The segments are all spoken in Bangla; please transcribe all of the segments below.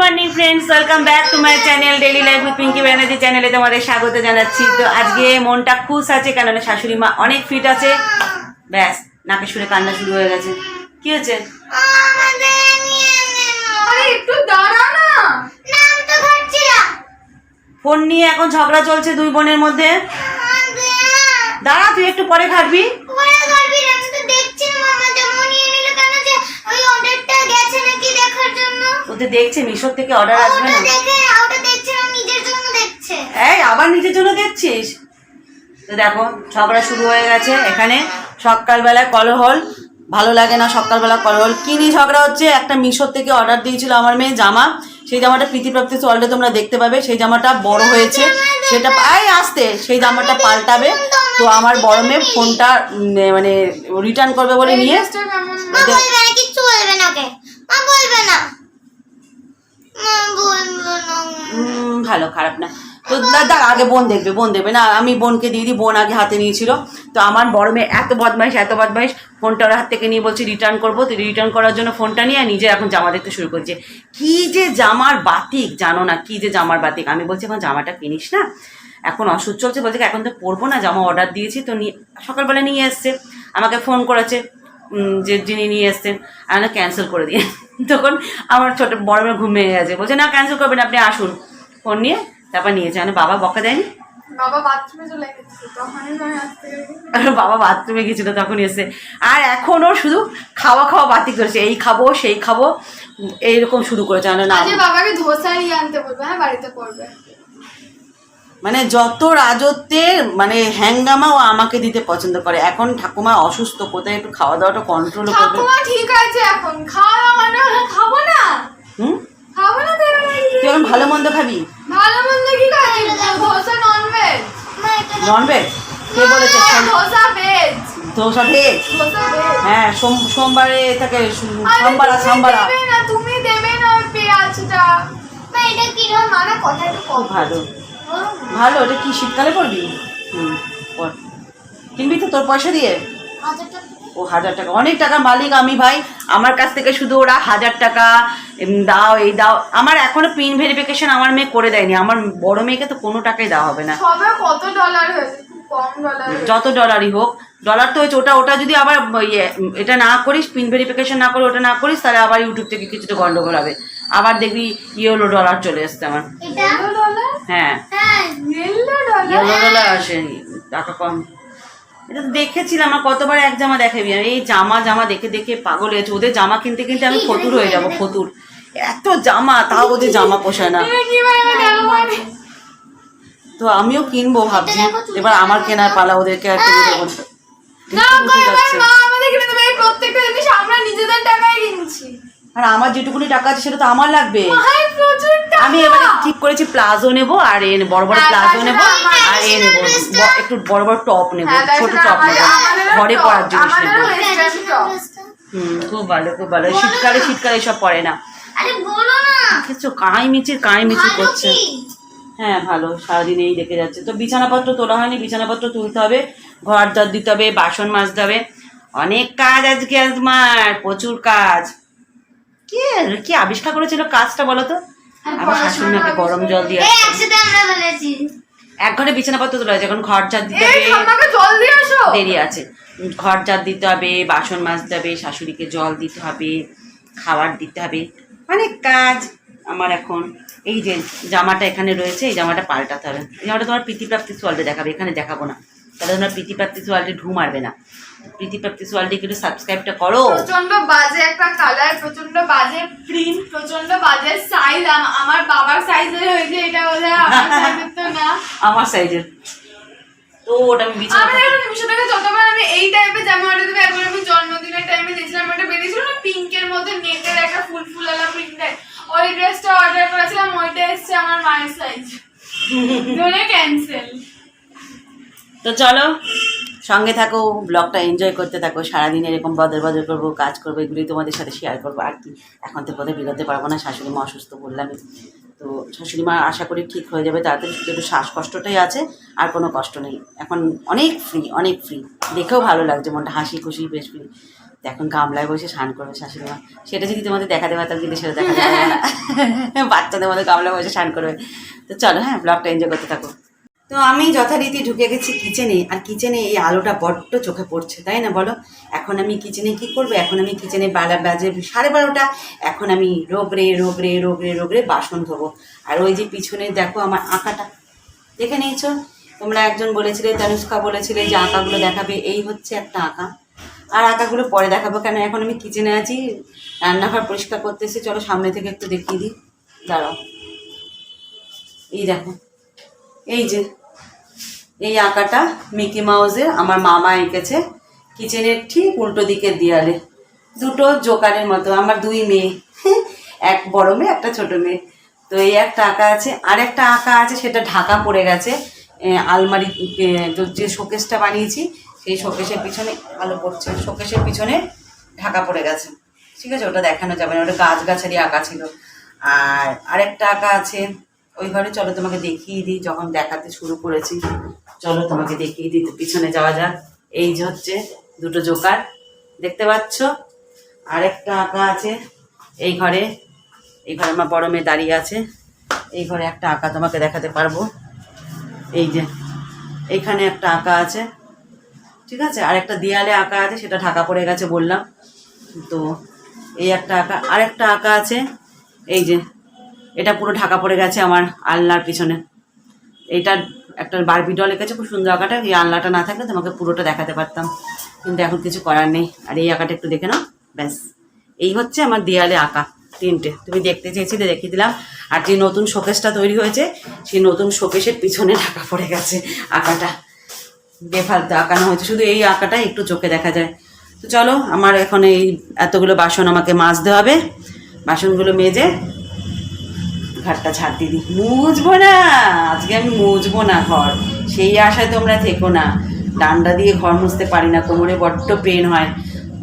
Morning friends welcome back to my channel daily life with Pinky Banerjee চ্যানেলে তোমাদের স্বাগত জানাচ্ছি। তো আজকে মনটা খুশ আছে কেননা শাশুড়ি মা অনেক ফিট আছে। ব্যাস নাকে সুরে কান্না শুরু হয়ে গেছে। কি হয়েছে একটু দাঁড়া না। ফোন নিয়ে এখন ঝগড়া চলছে দুই বোনের মধ্যে। দাঁড়া তুই একটু পরে খাটবি। ওদের দেখছে মিশর থেকে অর্ডার আসবে না? এই আবার নিজের জন্য দেখছিস? তো দেখো ঝগড়া শুরু হয়ে গেছে। এখানে সকালবেলায় কলহল ভালো লাগে না সকালবেলা কলহল। কি নিয়ে ঝগড়া হচ্ছে? একটা মিশর থেকে অর্ডার দিয়েছিল আমার মেয়ে জামা। সেই জামাটা প্রীতিপ্রাপ্তি ওয়ার্ল্ডে তোমরা দেখতে পাবে। সেই জামাটা বড় হয়েছে। সেটা এই আসতে। সেই জামাটা পাল্টাবে। তো আমার বড় মেয়ে ফোনটা মানে রিটার্ন করবে বলে নিয়ে বলবে না ওকে? মা বলবে না। ভালো, খারাপ না। তো দাদা আগে বোন দেখবে বোন দেখবে। না, আমি বোনকে দিয়ে দিই, বোন আগে হাতে নিয়েছিল। তো আমার বড় মেয়ে এত বদমাইশ এত বদমাইশ। ফোনটা ওর হাত থেকে নিয়ে বলছি রিটার্ন করব। তো রিটার্ন করার জন্য ফোনটা নিয়ে নিজে এখন জামা দেখতে শুরু করছে। কি যে জামার বাতিক, জানো না, কি যে জামার বাতিক। আমি বলছি, এখন জামাটা কিনিস না? এখন অসুখ চলছে। বলছে, এখন তো পরবো না, জামা অর্ডার দিয়েছি। তো নিয়ে সকালবেলা নিয়ে এসছে। আমাকে ফোন করেছে। যে যিনি নিয়ে এসছেন আমি ক্যান্সেল করে দিয়ে। তখন আমার ছোট বড় মেয়ে ঘুমিয়ে গেছে। বলছে না ক্যান্সেল করবেন আপনি আসুন। ফোন নিয়ে তারপর নিয়েছে মানে বাবা বকা দেয়নি? বাবা বাথরুমে চলে গেছে। তখনই আমি আসতে গেছি। আর বাবা বাথরুমে গেছিল তখন এসে। আর এখনও শুধু খাওয়া খাওয়া বাতিক করেছে। এই খাব সেই খাব এইরকম শুরু করেছে। না। আজকে বাবাকে ধোসা নিয়ে আনতে বলবে হ্যাঁ বাড়িতে করবে। মানে যত রাজত্বের মানে হ্যাঙ্গামা ও আমাকে দিতে পছন্দ করে। এখন ঠাকুমা অসুস্থ কোথায় একটু খাওয়া দাওয়াটা কন্ট্রোল করবে? ঠাকুমা ঠিক আছে এখন। খাওয়া মানে খাব না? হুম? খাব না তো এই তুই এখন ভালো মন্দ খাবি? ভালো মন্দ কি খাচ্ছি ধোসা নন ভেজ মা এটা নন ভেজ কে বলেছে ধোসা ভেজ ধোসা ভেজ হ্যাঁ সোম- সোমবারে থাকে সোমবার সাম্বারা। দেবে না তুমি দেবে না পেঁয়াজটা। এটা কি কিরম মানে কথা একটু কম। খুব ভালো। ভালো এটা কি শীতকালে পড়বি হুম কিনবি তো তোর পয়সা দিয়ে? ও হাজার টাকা। অনেক টাকা মালিক আমি ভাই। আমার কাছ থেকে শুধু ওরা হাজার টাকা দাও এই দাও। আমার এখনও পিন ভেরিফিকেশন আমার মেয়ে করে দেয়নি। আমার বড় মেয়েকে তো কোনো টাকাই দেওয়া হবে না। কত ডলার হয়েছে? ডলার যত ডলারই হোক ডলার তো হয়েছে ওটা ওটা যদি আবার ইয়ে, এটা না করিস পিন ভেরিফিকেশন না করে ওটা না করিস তাহলে আবার ইউটিউব থেকে কিছুটা গন্ডগোল হবে। আবার দেখবি ইয়েলো ডলার চলে এসছে আমার। এটা? ইয়েলো ডলার হ্যাঁ। হ্যাঁ ইয়েলো ডলার আসেনি ডলার টাকা কম। এটা তো দেখেছিলাম আমার কতবার এক জামা দেখাবি আর এই জামা জামা দেখে দেখে পাগল হয়েছে। ওদের জামা কিনতে কিনতে আমি ফতুর হয়ে যাব ফতুর। এত জামা তাও ওদের জামা পোষায় না। মানে তো আমিও কিনবো ভাবছি। এবার আমার কেনার পালা ওদেরকে আর আমাদের কিনে দেবে। প্রত্যেকটা জিনিস আমরা নিজেদের টাকায় কিনছি। আর আমার যেটুকুনি টাকা আছে সেটা তো আমার লাগবে। আমি এবারে ঠিক করেছি প্লাজো নেব আর এ বড় বড় হ্যাঁ, প্লাজো নেব আর এ নেব একটু বড় বড় টপ নেব হ্যাঁ, ছোট টপ নেব। ঘরে পরার জিনিস নেব। হুম খুব ভালো খুব ভালো। শীতকালে শীতকালে এসব পড়ে না। আরে বলো না। কিছু কাঁই মিচির কাঁই মিচির করছে। হ্যাঁ ভালো সারাদিন এই দেখে যাচ্ছে। তো বিছানাপত্র তোলা হয়নি বিছানাপত্র তুলতে হবে ঘর দর দিতে হবে বাসন মাজতে হবে। অনেক কাজ আজকে তোমার প্রচুর কাজ। কি? কি আবিষ্কার করেছিল কাজটা বলো তো? আমার শাশুড়ি গরম জল দিয়ে এক ঘরে বিছানাপত্র তোলা হয়েছে এখন ঘর ঝাড় দিতে হবে। জল দিয়ে আসো। দেরি আছে। ঘর ঝাড় দিতে হবে বাসন মাজতে হবে শাশুড়িকে জল দিতে হবে খাবার দিতে হবে। অনেক কাজ আমার এখন। এই যে জামাটা এখানে রয়েছে এই জামাটা পাল্টাতে হবে। এই জামাটা তোমার প্রীতিপ্রাপ্তি সোয়ালটা দেখাবে এখানে দেখাবো না। তাহলে তোমরা প্রীতিপ্রাপ্তি সোয়ালটি ঢু মারবে না। প্রীতিপ্রাপ্তি সোয়ালটিকে একটু সাবস্ক্রাইবটা করো। প্রচণ্ড বাজে একটা কালার প্রচণ্ড বাজে প্রিন্ট প্রচণ্ড বাজে সাইজ আমার বাবার সাইজের হয়েছে এটা বোধহয় আমার সাইজের তো না। আমার সাইজের তো ওটা আমি বিছানা আমি দেখো নিমিশো থেকে যতবার আমি এই টাইপের জামা অর্ডার দেবো একবার আমি জন্মদিনের টাইমে দিয়েছিলাম ওটা বেরিয়েছিল না পিঙ্কের মধ্যে নেটের একটা ফুল ফুলালা প্রিন্টের ওই ড্রেসটা অর্ডার করেছিলাম ওইটা এসছে আমার মায়ের সাইজ ক্যান্সেল তো চলো সঙ্গে থাকো ব্লগটা এনজয় করতে থাকো সারাদিন এরকম বদল বদল করব কাজ করব এগুলোই তোমাদের সাথে শেয়ার করব। আর কি এখন তো কোথায় বেরোতে পারব না শাশুড়ি মা অসুস্থ বললামই। তো শাশুড়ি মা আশা করি ঠিক হয়ে যাবে তাড়াতাড়ি শুধু একটু শ্বাসকষ্টটাই আছে আর কোনো কষ্ট নেই। এখন অনেক ফ্রি অনেক ফ্রি দেখেও ভালো লাগছে মনটা হাসি খুশি বেশ ফ্রি তো এখন গামলায় বসে স্নান করবে শাশুড়ি মা। সেটা যদি তোমাদের দেখাতে পারতাম কিন্তু সেটা দেখাতে বাচ্চাদের মধ্যে গামলায় বসে স্নান করবে। তো চলো হ্যাঁ ব্লগটা এনজয় করতে থাকো। তো আমি যথারীতি ঢুকে গেছি কিচেনে আর কিচেনে এই আলোটা বড্ড চোখে পড়ছে, তাই না বলো? এখন আমি কিচেনে কি করব? এখন আমি কিচেনে বেলা বাজে সাড়ে বারোটা। এখন আমি রোগরে রোগরে রোগরে রোগরে বাসন ধোবো। আর ওই যে পিছনে দেখো আমার আঁকাটা। দেখে নিয়েছো? তোমরা একজন বলেছিলে, তানুষ্কা বলেছিলে যে আঁকাগুলো দেখাবে। এই হচ্ছে একটা আঁকা। আর আঁকাগুলো পরে দেখাবো কেন? এখন আমি কিচেনে আছি। রান্নাঘর পরিষ্কার করতেছি। চলো সামনে থেকে একটু দেখিয়ে দিই। দাঁড়াও। এই দেখো। এই যে, এই আঁকাটা মিকি মাউসের আমার মামা এঁকেছে কিচেনের ঠিক উল্টো দিকের দেয়ালে। দুটো জোকারের মতো, আমার দুই মেয়ে। এক বড় মেয়ে, একটা ছোট মেয়ে। তো এই একটা আঁকা আছে, আর একটা আঁকা আছে, সেটা ঢাকা পড়ে গেছে। আলমারি যে শোকেসটা বানিয়েছি, সেই শোকেসের পিছনে আলো পড়ছে, শোকেসের পিছনে ঢাকা পড়ে গেছে। ঠিক আছে, ওটা দেখানো যাবে না, ওটা গাছ গাছারি আঁকা ছিল। আর আরেকটা আঁকা আছে ওই ঘরে চলো তোমাকে দেখিয়ে দিই, যখন দেখাতে শুরু করেছি। চলো তোমাকে দেখিয়ে দিই, পিছনে যাওয়া যাক। এই যে হচ্ছে দুটো জোকার, দেখতে পাচ্ছ? আরেকটা আঁকা আছে এই ঘরে। এই ঘরে আমার বড় মেয়ে দাঁড়িয়ে আছে। এই ঘরে একটা আঁকা তোমাকে দেখাতে পারব। এই যে এইখানে একটা আঁকা আছে। ঠিক আছে? আর একটা দেয়ালে আঁকা আছে, সেটা ঢাকা পড়ে গেছে বললাম। তো, এই একটা আঁকা, আরেকটা আঁকা আছে। এই যে এটা পুরো ঢাকা পড়ে গেছে আমার আলনার পিছনে। এইটা একটা বারবি ডল এঁকেছে, খুব সুন্দর আঁকাটা। এই আলনাটা না থাকলে তোমাকে পুরোটা দেখাতে পারতাম। কিন্তু এখন কিছু করার নেই। আর এই আঁকাটা একটু দেখে নাও। ব্যাস। এই হচ্ছে আমার দেয়ালে আঁকা তিনটে। তুমি দেখতে চেয়েছিলে, দেখিয়ে দিলাম। আর যে নতুন শোকেসটা তৈরি হয়েছে, সেই নতুন শোকেসের পিছনে ঢাকা পড়ে গেছে আঁকাটা। বেফালতু আঁকানো হয়েছে। শুধু এই আঁকাটা একটু চোখে দেখা যায়। তো চলো, আমার এখন এই এতগুলো বাসন আমাকে মাজতে হবে। বাসনগুলো মেজে ঘরটা ঝাড় দিয়ে দিই। মুছবো না, আজকে আমি মুছবো না ঘর। সেই আশায় তোমরা থেকো না। ডান্ডা দিয়ে ঘর মুছতে পারি না, কোমরে বড্ড পেন হয়।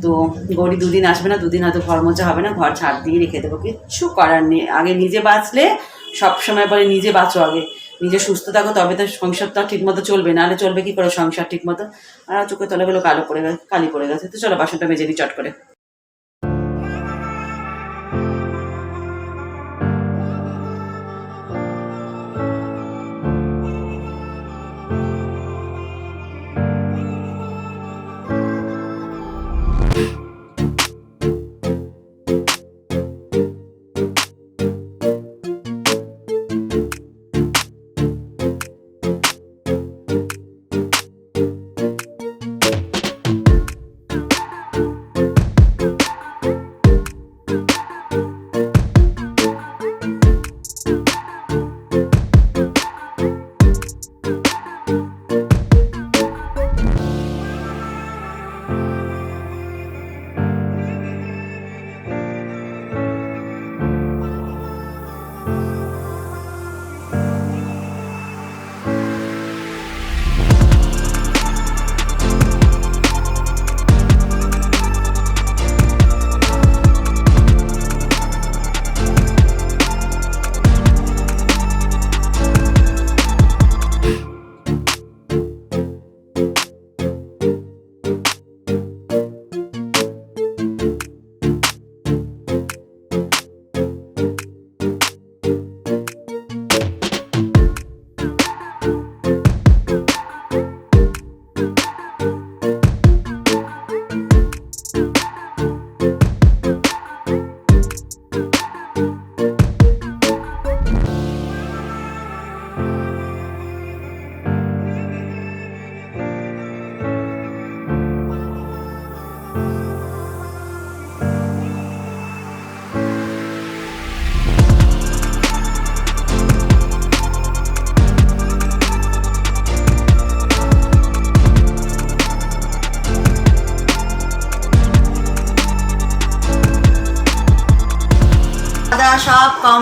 তো গৌরী দুদিন আসবে না, দুদিন হয়তো ঘর মোছা হবে না, ঘর ছাড় দিয়ে রেখে দেবো। কিচ্ছু করার নেই। আগে নিজে বাঁচলে, সব সময় বলে নিজে বাঁচো আগে। নিজে সুস্থ থাকো, তবে তো সংসারটা ঠিক মতো চলবে নাহলে চলবে কি করে সংসার ঠিক মতো আর চোখে তলাগুলো কালো পড়ে গেছে, কালি পড়ে গেছে। তো চলো, বাসনটা মেজে দিই চট করে।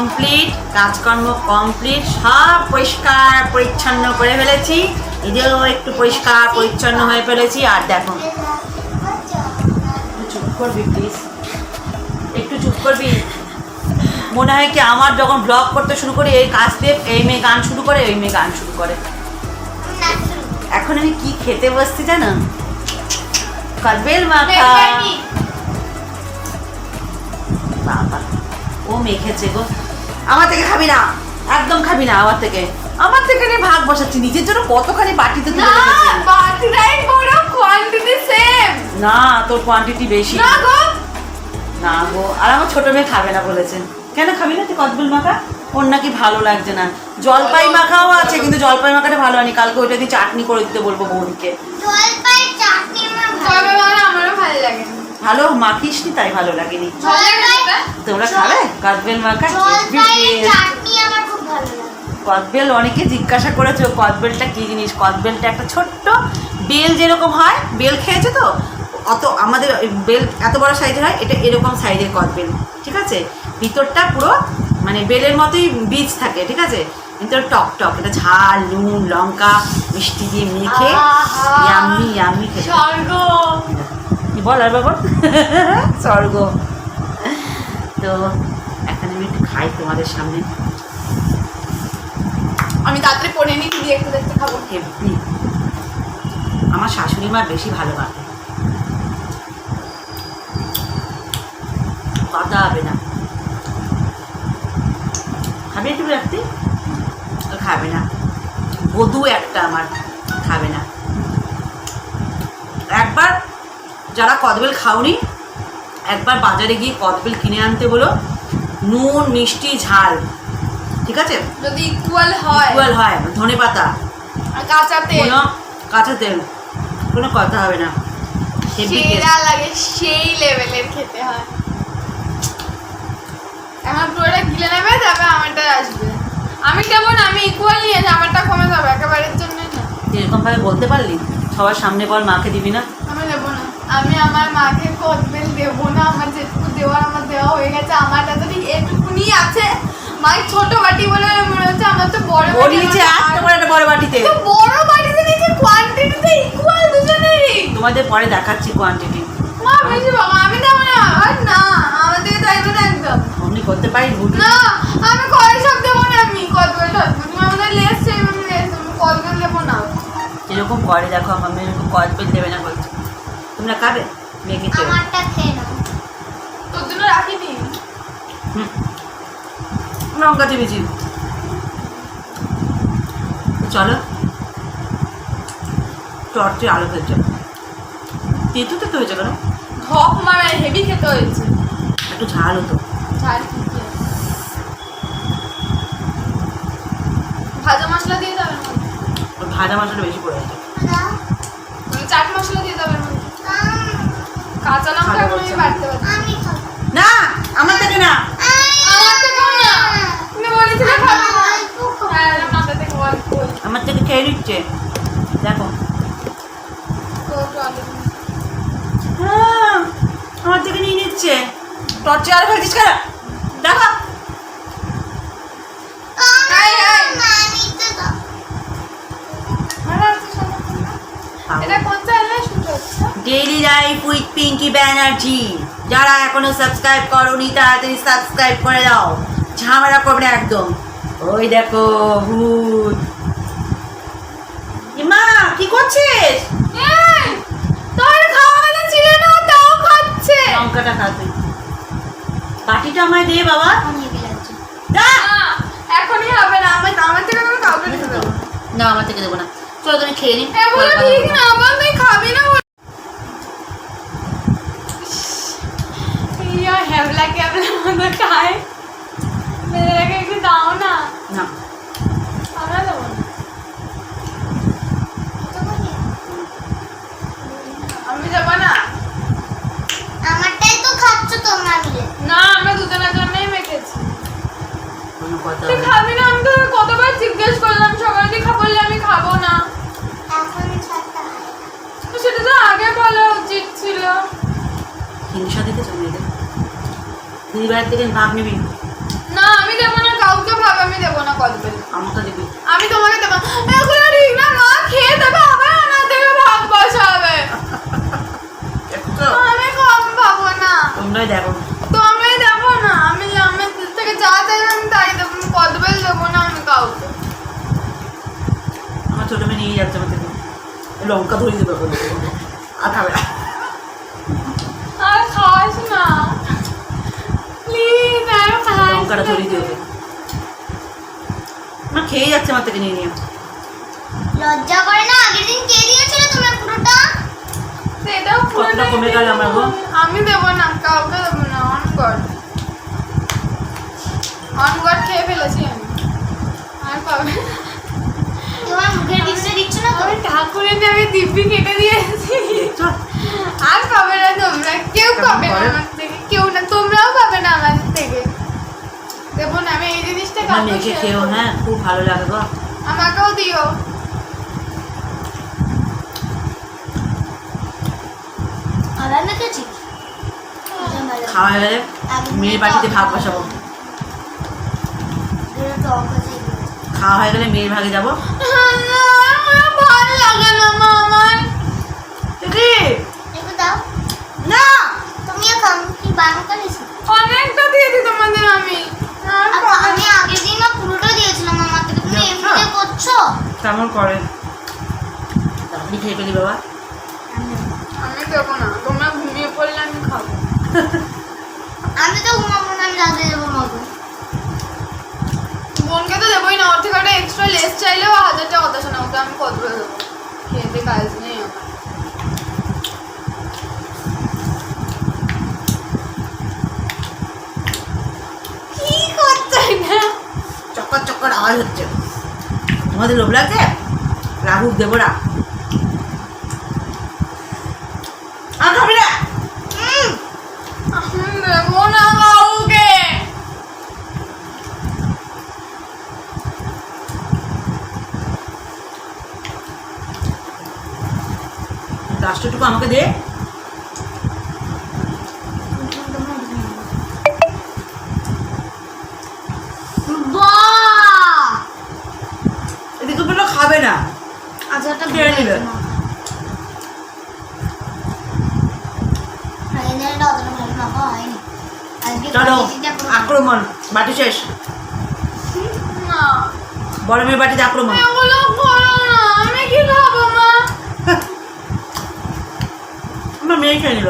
কমপ্লিট কাজকর্ম কমপ্লিট সব পরিষ্কার পরিচ্ছন্ন করে ফেলেছি। নিজেও একটু পরিষ্কার পরিচ্ছন্ন হয়ে ফেলেছি। আর দেখো চুপ করবি প্লিজ একটু চুপ করবি। মনে হয় কি আমার যখন ব্লগ করতে শুরু করি এই কাজ দেব এই মেয়ে গান শুরু করে এই মেয়ে গান শুরু করে। এখন আমি কি খেতে বসছি জানো? কারবেল মাখা। বাবা ও মেখেছে গো। আমার থেকে খাবি না। একদম খাবি না আমার থেকে। আমার থেকে নিয়ে ভাগ বসাচ্ছি নিজের জন্য কতখানি বাটিতে তুলে না রেখেছি? বাটিটাই বড় কোয়ান্টিটি সেম না তোর কোয়ান্টিটি বেশি। না গো। না গো আর আমার ছোট মেয়ে খাবে না বলেছেন কেন খাবি না তুই কদবেল মাখা? ওর নাকি ভালো লাগছে না। জলপাই মাখাও আছে কিন্তু জলপাই মাখাটা ভালো হয়নি। কালকে ওইটা দিয়ে চাটনি করে দিতে বলব বৌদিকে। জলপাই চাটনি আমার ভালো তবে আমারও ভালো লাগে না। ভালো মাখিস নি তাই ভালো লাগেনি? তোমরা খাবে? কদবেল মাখা? কদবেল অনেকে জিজ্ঞাসা করেছ কদবেলটা কি জিনিস? কদবেলটা একটা ছোট্ট বেল যেরকম হয় বেল খেয়েছে তো? অত আমাদের বেল এত বড় সাইজের হয় এটা এরকম সাইজের কদবেল ঠিক আছে? ভিতরটা পুরো মানে বেলের মতোই বীজ থাকে ঠিক আছে? কিন্তু টক টক এটা ঝাল নুন লঙ্কা মিষ্টি দিয়ে মেখে! ইয়াম্মি ইয়াম্মি খেতে স্বর্গ কি বল আর বাবা স্বর্গ। তো এখন আমি একটু খাই তোমাদের সামনে। আমি তাড়াতাড়ি পড়ে নিই দিয়ে একটু দেখতে খাব হেভি আমার শাশুড়ি মা বেশি ভালো বানায় কথা হবে না। খাবে একটু রাখতে খাবে না। বধু একটা আমার খাবে না। একবার যারা কদবেল খাওনি একবার বাজারে গিয়ে কদবেল কিনে আনতে বলো। নুন মিষ্টি ঝাল ঠিক আছে? যদি ইকুয়াল হয়। ইকুয়াল হয় ধনে পাতা। আর কাঁচা তেল। কাঁচা তেল কোনো কথা হবে না। সেরা লাগে সেই লেভেলের খেতে হয়। এখন পুরোটা গিলে নেবে তারপর আমারটা আসবে। আমি কেমন? আমি ইকুয়াল আমারটা কমে যাবে একেবারের জন্য না। এরকম ভাবে বলতে পারলি? সবার সামনে বল মাকে দিবি না? আমি আমি আমার মাকে কদবেল দেবো না আমার যেটুকু দেওয়ার আমার দেওয়া হয়ে গেছে আমার যদি এটুকুনি আছে। মায়ের ছোট বাটি বলে মনে হচ্ছে আমার তো বড় বাটি নিয়েছে আমার- এত বড় একটা বড় বাটিতে। তো বড় বাটিতে নিচে কোয়ান্টিটিতে ইকুয়াল দুজনেরই। তোমাদের পরে দেখাচ্ছি কোয়ান্টিটি মা বেশি বাবা আমি দেবো না আর না থেকে চাইবে না একদম। অমনি করতে পারি না আমি কয় সব দেবো না আমি কদবেল ঠকবো তুমি আমাদের লেস চাই আমি লেস আমি কদবেল দেবো না? এরকম করে দেখো আমার এরকম কদবেল দেবে না বলছে। তোমরা খাবে? মেয়েকে আমারটা খেয়ে নাও। তোর জন্য রাখিনি হুম। লঙ্কা চিবিছি তো চলো। টর্চে আলো ফেলছে। তেতু তো হয়েছে কেন? ঢক মারা হেভি খেতে হয়েছে। একটু ঝাল হতো। ঝাল ভাজা মশলা দিয়ে যাবে না ভাজা মশলাটা বেশি পড়ে আছে দাও। মানে চাট মশলা দিয়ে যাবে না আম, কাঁচা লঙ্কা এখন আমি বাড়তে পারছি না আমার থেকে না। আমার থেকে খেয়ে নিচ্ছে। দেখো। হ্যাঁ, আমার থেকে নিয়ে নিচ্ছে। টর্চে আর ফেলছিস কেন দেখো আয়, আয়। আমি তো দাও। ভালো আছে শোনো। এটা কোন চ্যানেলে শুট হচ্ছে daily life with Pinky Banerjee যারা এখনও সাবস্ক্রাইব করোনি তাড়াতাড়ি সাবস্ক্রাইব করে দাও। ঝামেলা করবে না একদম। ওই দেখো ভূত। মা কি করছিস? তোর খাওয়া কথা ছিল না তাও খাচ্ছে। লঙ্কাটা খাতে বাটিটা আমায় দে বাবা। না, এখনই হবে না আমার আমার থেকে কাউকে না। না। আমার থেকে দেবো না। চলো তুমি খেয়ে নি। ঠিক না আবার তুই খাবি না ইয়া হ্যাবলা ক্যাবলা মতো খায়। মেয়েরাকে একটু দাও না। না। আমরা দেবো না। আমি যাব না। আমারটাই তো খাচ্ছ তোমরা মিলে। না আমরা দুজনের জন্যই মেখেছি। তুই খাবি না? আমি তো কতবার জিজ্ঞেস করলাম সকালে তুই খাব বললে আমি খাব না। সেটা তো আগে বলা উচিত ছিল। হিংসা দিতে চলে দিদিবার থেকে ভাগ নিবি? না আমি দেবো না কাউকে ভাব আমি দেবো না কদবেল আমাকে দিবি। আমি তোমাকে দেবো এগুলো ঠিক না মা খেয়ে দেবে আবার আমার থেকে ভাগ বসাবে আমি কম পাবো না। তোমরাই দেখো। তো আমি দেবো না আমি আমি থেকে যা চাইবে আমি তাই দেবো কদবেল দেবো না আমি কাউকে। আমার ছোট মেয়ে নিয়ে যাচ্ছে আমার থেকে। লঙ্কা ধরিয়ে দেবে আর খাবে না। না লঙ্কাটা ধরিয়ে দিয়ে আমার খেয়ে যাচ্ছে আমার থেকে নিয়ে নিয়ে লজ্জা করে না? আগের দিন কে দিয়েছিল তোমার পুরোটা সেটাও কতটা কমে গেল আমার গো? আমি দেবো না কাউকে দেবো না অন কর। অন কর খেয়ে ফেলেছি আমি। আর পাবে না। তোমার মুখের দিচ্ছ না তো? আমি ঠাকুরের নামে দিব্যি কেটে দিয়েছি চল আর পাবে না তোমরা কেউ কেমন পাবে না করে? আমার থেকে কেউ না তোমরাও পাবে না আমাদের থেকে দেবো না আমি কাউকে মেয়েকে খেয়েও হ্যাঁ? খুব ভালো লাগে গো। আমাকেও দিও। আবার মেখেছি খাওয়া গেলে মেয়ের বাড়িতে ভাগ বসাবো। খাওয়া হয়ে গেলে মেয়ের ভাগে যাব। আমার ভালো লাগে না মা আমার দিদি! একটু দাও। না! তুমিও খাও কি বারণ করিস অনেকটা দিয়েছি তোমাদের আমি আর পাবে আমি আগের দিন না পুরোটা দিয়েছিলাম আমার থেকে তুমি দেখো। এমনিতে করছ কেমন করে তাড়াতাড়ি খেয়ে ফেলি বাবা। আমি দেবো না তোমরা ঘুমিয়ে পড়লে আমি খাব। আমি তো ঘুমাবো না আমি রাতে যাব মাগো বোনকে তো দেবোই না ওর থেকে একটা এক্সট্রা লেস চাইলেও হাজার টাকা কথা শোনা ওকে আমি কত করে দেবো? খেতে কাজ নেই আমার। চক্কর চক্কর আওয়াজ হচ্ছে। তোমাদের লোভ লাগছে রাহুক দেবো না আর খাবি না আমি দেবো না কাউকে। লাস্টটুকু আমাকে দে বাহ এদিকে বলল খাবে না আচারটা খেয়ে নিবে। ফাইনালটা অতটা ভালো মাখা হয়নি আজকে চলো আক্রমণ বাটি শেষ। বড় মেয়ে বাটিতে আক্রমণ। এগুলো করো না আমি কি খাব মা? আমার মেয়ে খেয়ে নিল।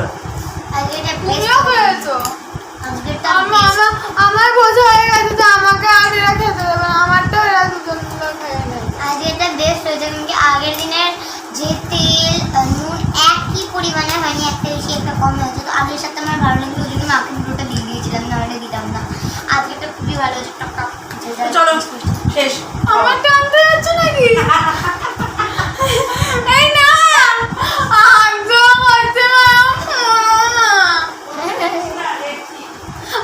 বোঝা হয়ে গেছে যে আমাকে আর এরা খেতে দেবে না আমারটাও এরা দুজন মিলে খেয়ে নেয় আজকে এটা বেস্ট হয়েছে কারণ কি আগের দিনের যে তেল নুন একই পরিমাণে হয়নি একটা বেশি একটা কম হয়েছে। তো আগের সাথে আমার ভালো লাগল ওই জন্য মাকে দুটোটা দিয়ে দিয়েছিলাম নাহলে দিতাম না। আজকে একটা খুবই ভালো হয়েছে। টাকা চলো শেষ। আমার টানতে যাচ্ছে নাকি এই না একদম হচ্ছে না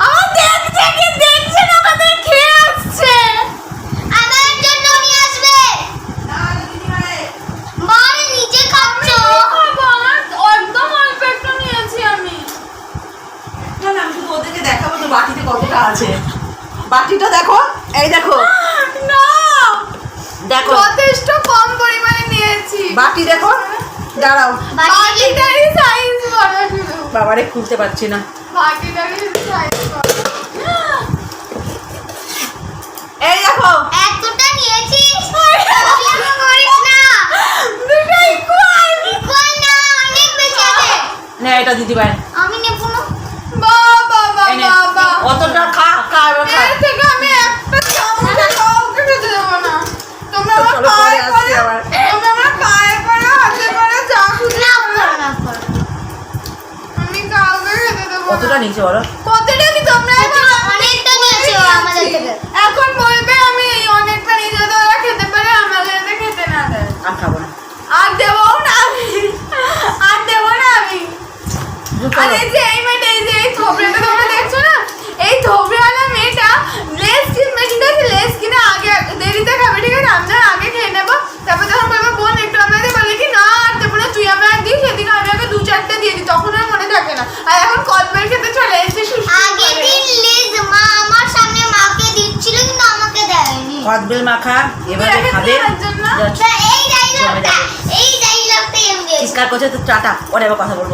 আমার দেখছে কি দেখছে না আমাদের খেয়ে আসছে আমার জন্য নিয়ে আসবে মানে নিজে খাচ্ছ খাব আমার একদম অল্প একটু নিয়েছি আমি না না, আমি শুধু ওদেরকে দেখাবো তো বাটিতে কতটা আছে বাটিটা দেখো এই দেখো না দেখো যথেষ্ট কম পরিমাণে নিয়েছি বাটি দেখো দাঁড়াও বাকিটারই সাইজ বড় শুধু খুলতে পারছি না। এই দেখো। এতটা নিয়েছিস? না। এটা দিদি ভাই আমি নেব না। বাবা। বাবা অতটা খা খা খা এর থেকে আমি একটা চামচ কাউকে খেতে দেবো না তোমরা তো আমার চলো পরে পায়ে আসছি করে আবার। তোমরা আমার পায়ে করে হাতে করে যা খুশি না করো। করো না করো আমি কাউকে খেতে দেবো না কতটা নিচে বলো কতটা কি তোমরা এখন অনেকটা নিয়েছে ও আমাদের থেকে এখন বলবে আমি এই অনেকটা নিজে তো ওরা খেতে পারে আমাদের তো খেতে না দেয় আর খাব না আর দেবো না আমি আর দেবো না আমি দুধ আর খাব। এই যে এই মেয়েটা এই যে এই থোবড়াটা তোমরা দেখছ না এই থোবড়াওয়ালা মেয়েটা লেস কিনবে ঠিক আছে লেস কিনে আগে দেরিতে খাবে ঠিক আছে আমরা আগে খেয়ে নেব তারপর যখন বলব বোন একটু আমাদের বলে কি না আর দেবো না তুই আমরা দিই সেদিন আমি আগে দু চারটে দিয়ে দিই তখন আর মনে থাকে না আর এখন কলমের খেতে চলে এসে সুস্থ আগের দিন লিজ মা আমার সামনে মাকে দিচ্ছিল কিন্তু আমাকে দেয়নি কদবেল মাখা এবারে রেখে খাবে দেওয়ার জন্য? Just তা এই ডায়লগটা এই ডায়লগটাই আমি দিয়েছি চিৎকার করছে তো টাটা পরে আবার কথা বলব।